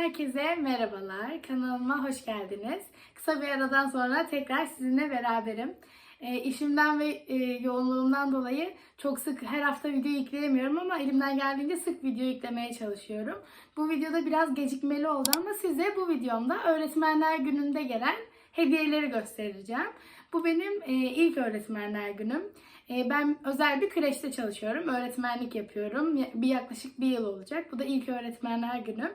Herkese merhabalar. Kanalıma hoş geldiniz. Kısa bir aradan sonra tekrar sizinle beraberim. E, işimden ve e, yoğunluğumdan dolayı çok sık her hafta video yükleyemiyorum ama elimden geldiğince sık video yüklemeye çalışıyorum. Bu videoda biraz gecikmeli oldu ama size bu videomda Öğretmenler Günü'nde gelen hediyeleri göstereceğim. Bu benim e, ilk öğretmenler günüm. E, ben özel bir kreşte çalışıyorum. Öğretmenlik yapıyorum. Ya- Bir yaklaşık bir yıl olacak. Bu da ilk öğretmenler günüm.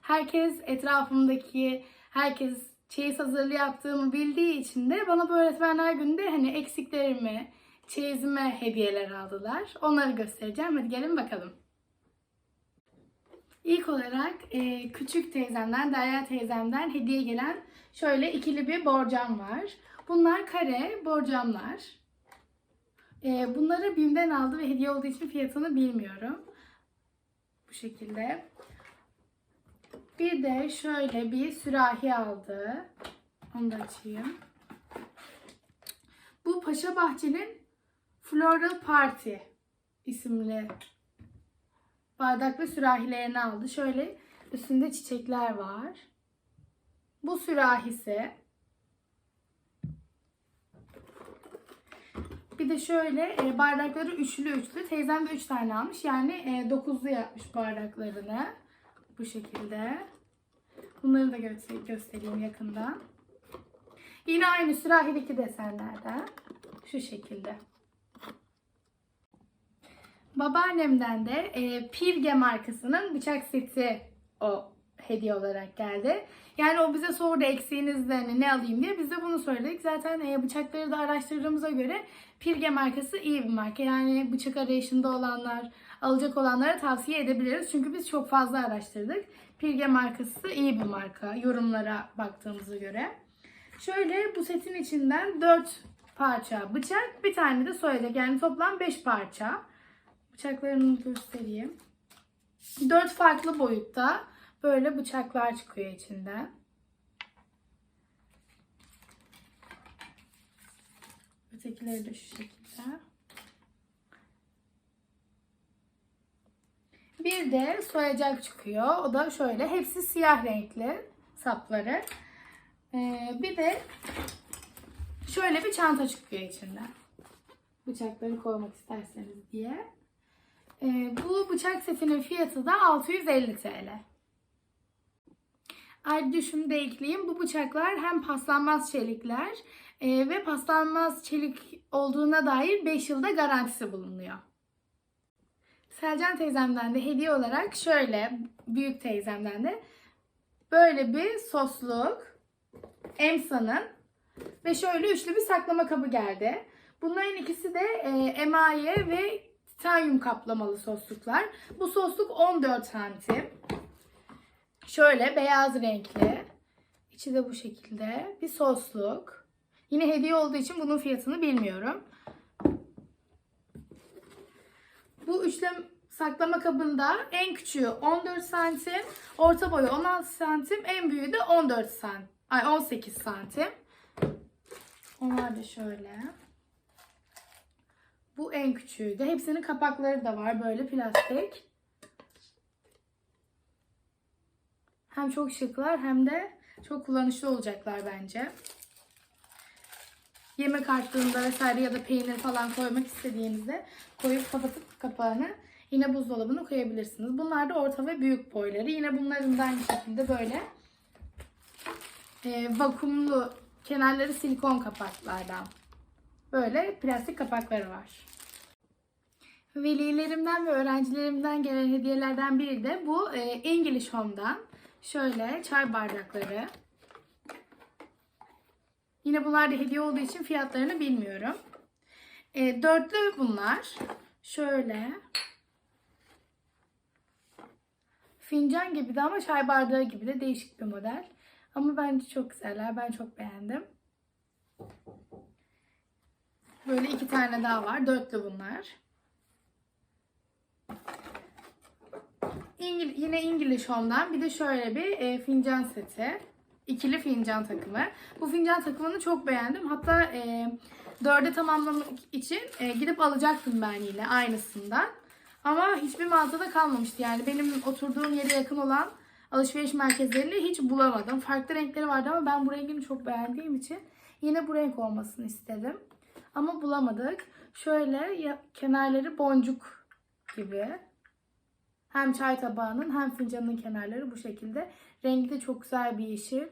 Herkes etrafımdaki herkes çeyiz hazırlığı yaptığımı bildiği için de bana bu öğretmenler gününde hani eksiklerimi, çeyizime hediyeler aldılar. Onları göstereceğim. Hadi gelin bakalım. İlk olarak e, küçük teyzemden, Derya teyzemden hediye gelen şöyle ikili bir borcam var. Bunlar kare borcamlar. E, bunları BİM'den aldı ve hediye olduğu için fiyatını bilmiyorum. Bu şekilde. Bir de şöyle bir sürahi aldı. Onu da açayım. Bu Paşa Bahçe'nin Floral Party isimli bardak ve sürahilerini aldı. Şöyle üstünde çiçekler var. Bu sürahisi. Bir de şöyle e, bardakları üçlü üçlü. Teyzem de üç tane almış. Yani e, dokuzlu yapmış bardaklarını. Bu şekilde. Bunları da göster- göstereyim yakından. Yine aynı sürahideki desenlerden. Şu şekilde. Babaannemden de e, Pirge markasının bıçak seti o hediye olarak geldi. Yani o bize sordu eksiğinizde hani ne alayım diye. Biz de bunu söyledik. Zaten e, bıçakları da araştırdığımıza göre Pirge markası iyi bir marka. Yani bıçak arayışında olanlar, alacak olanlara tavsiye edebiliriz. Çünkü biz çok fazla araştırdık. Pirge markası iyi bir marka yorumlara baktığımıza göre. Şöyle bu setin içinden 4 parça bıçak, bir tane de soyacak. Yani toplam 5 parça. Bıçaklarını göstereyim. 4 farklı boyutta böyle bıçaklar çıkıyor içinden. Ötekileri de şu şekilde. De soyacak çıkıyor. O da şöyle. Hepsi siyah renkli sapları. Ee, bir de şöyle bir çanta çıkıyor içinden. Bıçakları koymak isterseniz diye. Ee, bu bıçak setinin fiyatı da 650 TL. Şunu da ekleyeyim. Bu bıçaklar hem paslanmaz çelikler e, ve paslanmaz çelik olduğuna dair 5 yılda garantisi bulunuyor. Selcan teyzemden de hediye olarak şöyle, büyük teyzemden de böyle bir sosluk, Emsa'nın ve şöyle üçlü bir saklama kabı geldi. Bunların ikisi de e, emaye ve titanyum kaplamalı sosluklar. Bu sosluk 14 santim. Şöyle beyaz renkli. İçi de bu şekilde bir sosluk. Yine hediye olduğu için bunun fiyatını bilmiyorum. Bu üçlem saklama kabında en küçüğü 14 santim, orta boyu 16 santim, en büyüğü de 14 santim. Ay 18 santim. Onlar da şöyle. Bu en küçüğü de. Hepsinin kapakları da var böyle plastik. Hem çok şıklar hem de çok kullanışlı olacaklar bence. Yemek arttığında vesaire ya da peynir falan koymak istediğinizde koyup kapatıp kapağını yine buzdolabına koyabilirsiniz. Bunlar da orta ve büyük boyları. Yine bunların da aynı şekilde böyle e, vakumlu kenarları silikon kapaklardan. Böyle plastik kapakları var. Velilerimden ve öğrencilerimden gelen hediyelerden biri de bu e, English Home'dan. Şöyle çay bardakları. Yine bunlar da hediye olduğu için fiyatlarını bilmiyorum. E, dörtlü bunlar. Şöyle. Fincan gibi de ama çay bardağı gibi de değişik bir model. Ama bence çok güzeller. Ben çok beğendim. Böyle iki tane daha var. Dörtlü bunlar. İngil yine İngiliz Home'dan bir de şöyle bir e, fincan seti. İkili fincan takımı. Bu fincan takımını çok beğendim. Hatta e, dörde tamamlamak için e, gidip alacaktım ben yine aynısından. Ama hiçbir mağazada kalmamıştı. Yani benim oturduğum yere yakın olan alışveriş merkezlerinde hiç bulamadım. Farklı renkleri vardı ama ben bu rengini çok beğendiğim için yine bu renk olmasını istedim. Ama bulamadık. Şöyle ya- kenarları boncuk gibi. Hem çay tabağının hem fincanın kenarları bu şekilde. Rengi de çok güzel bir yeşil.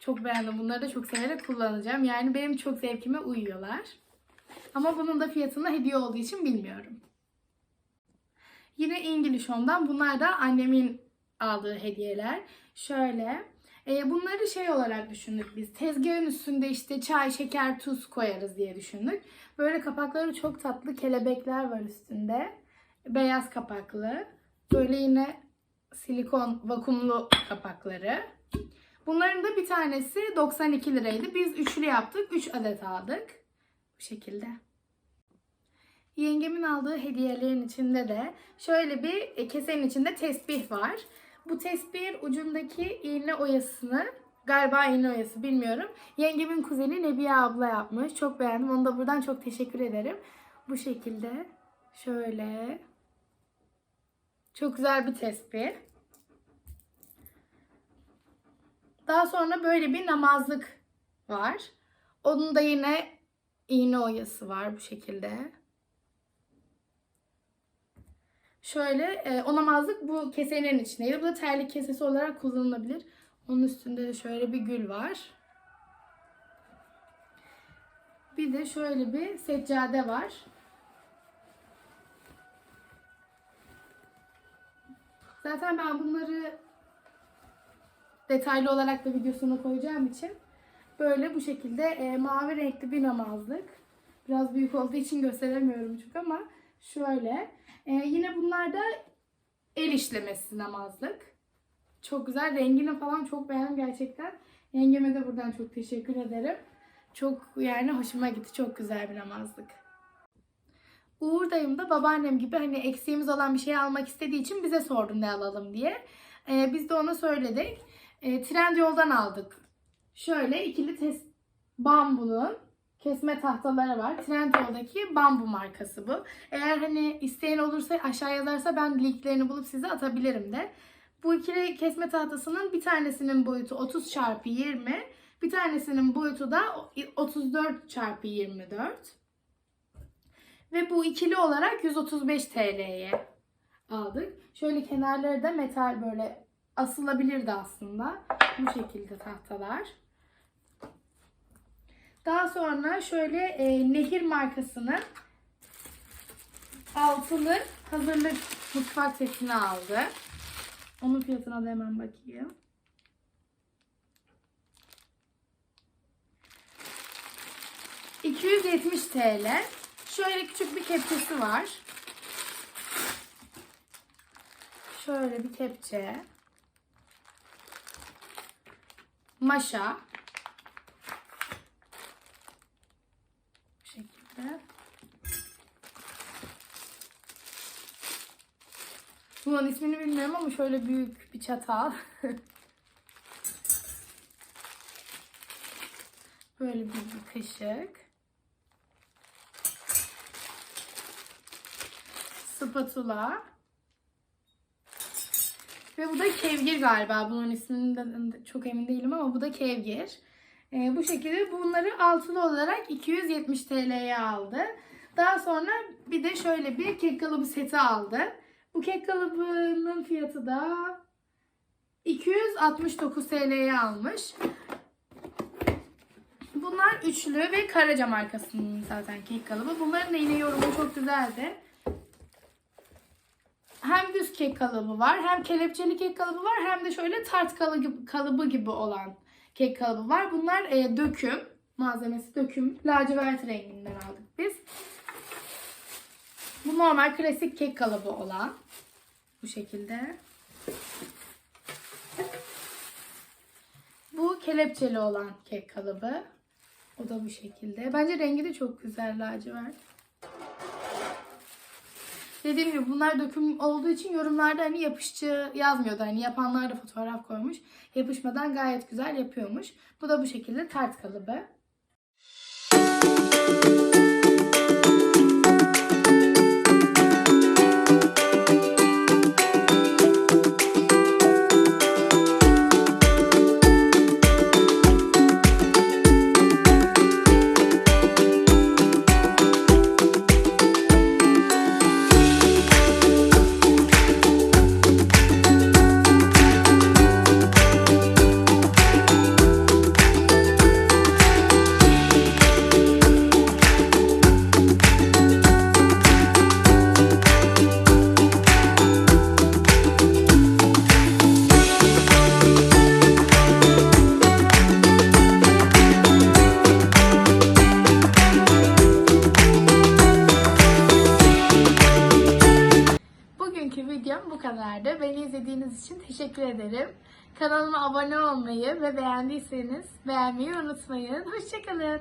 Çok beğendim. Bunları da çok severek kullanacağım. Yani benim çok zevkime uyuyorlar. Ama bunun da fiyatını hediye olduğu için bilmiyorum. Yine İngiliz Home'dan. Bunlar da annemin aldığı hediyeler. Şöyle. e, bunları şey olarak düşündük biz. Tezgahın üstünde işte çay, şeker, tuz koyarız diye düşündük. Böyle kapakları çok tatlı kelebekler var üstünde. Beyaz kapaklı. Böyle yine silikon vakumlu kapakları. Bunların da bir tanesi 92 liraydı. Biz üçlü yaptık. 3 adet aldık. Bu şekilde. Yengemin aldığı hediyelerin içinde de şöyle bir e, kesenin içinde tesbih var. Bu tesbihin ucundaki iğne oyasını galiba iğne oyası bilmiyorum. Yengemin kuzeni Nebiye abla yapmış. Çok beğendim. Onu da buradan çok teşekkür ederim. Bu şekilde şöyle çok güzel bir tesbih. Daha sonra böyle bir namazlık var. Onun da yine iğne oyası var bu şekilde. Şöyle e, o namazlık bu kesenin içindeydi. Bu da terlik kesesi olarak kullanılabilir. Onun üstünde de şöyle bir gül var. Bir de şöyle bir seccade var. Zaten ben bunları detaylı olarak da videosuna koyacağım için böyle bu şekilde e, mavi renkli bir namazlık. Biraz büyük olduğu için gösteremiyorum çünkü ama şöyle. E, yine bunlar da el işlemesi namazlık. Çok güzel. Rengini falan çok beğendim gerçekten. Yengeme de buradan çok teşekkür ederim. Çok yani hoşuma gitti. Çok güzel bir namazlık. Uğur dayım da babaannem gibi hani eksiğimiz olan bir şey almak istediği için bize sordu ne alalım diye. E, biz de ona söyledik. E, Trendyol'dan aldık. Şöyle ikili test bambunun kesme tahtaları var. Trendyol'daki bambu markası bu. Eğer hani isteyen olursa aşağı yazarsa ben linklerini bulup size atabilirim de. Bu ikili kesme tahtasının bir tanesinin boyutu 30 çarpı 20, bir tanesinin boyutu da 34 çarpı 24. Ve bu ikili olarak 135 TL'ye aldık. Şöyle kenarları da metal böyle asılabilirdi aslında. Bu şekilde tahtalar. Daha sonra şöyle e, Nehir markasının altılı hazırlık mutfak setini aldı. Onun fiyatına da hemen bakayım. ...270 TL. Şöyle küçük bir kepçesi var. Şöyle bir kepçe. Maşa. Bu şekilde. Bunun ismini bilmiyorum ama şöyle büyük bir çatal. Böyle bir, bir kaşık. Spatula. Ve bu da kevgir galiba. Bunun isminden de çok emin değilim ama bu da kevgir. Ee, bu şekilde bunları altılı olarak 270 TL'ye aldı. Daha sonra bir de şöyle bir kek kalıbı seti aldı. Bu kek kalıbının fiyatı da 269 TL'ye almış. Bunlar üçlü ve Karaca markasının zaten kek kalıbı. Bunların da yine yorumu çok güzeldi. Hem düz kek kalıbı var, hem kelepçeli kek kalıbı var, hem de şöyle tart kalıbı, kalıbı gibi olan kek kalıbı var. Bunlar e, döküm, malzemesi döküm, lacivert renginden aldık biz. Bu normal klasik kek kalıbı olan. Bu şekilde. Bu kelepçeli olan kek kalıbı. O da bu şekilde. Bence rengi de çok güzel lacivert. Dediğim gibi bunlar döküm olduğu için yorumlarda hani yapışçı yazmıyordu. Hani yapanlar da fotoğraf koymuş. Yapışmadan gayet güzel yapıyormuş. Bu da bu şekilde tart kalıbı. Ederim. Kanalıma abone olmayı ve beğendiyseniz beğenmeyi unutmayın. Hoşçakalın.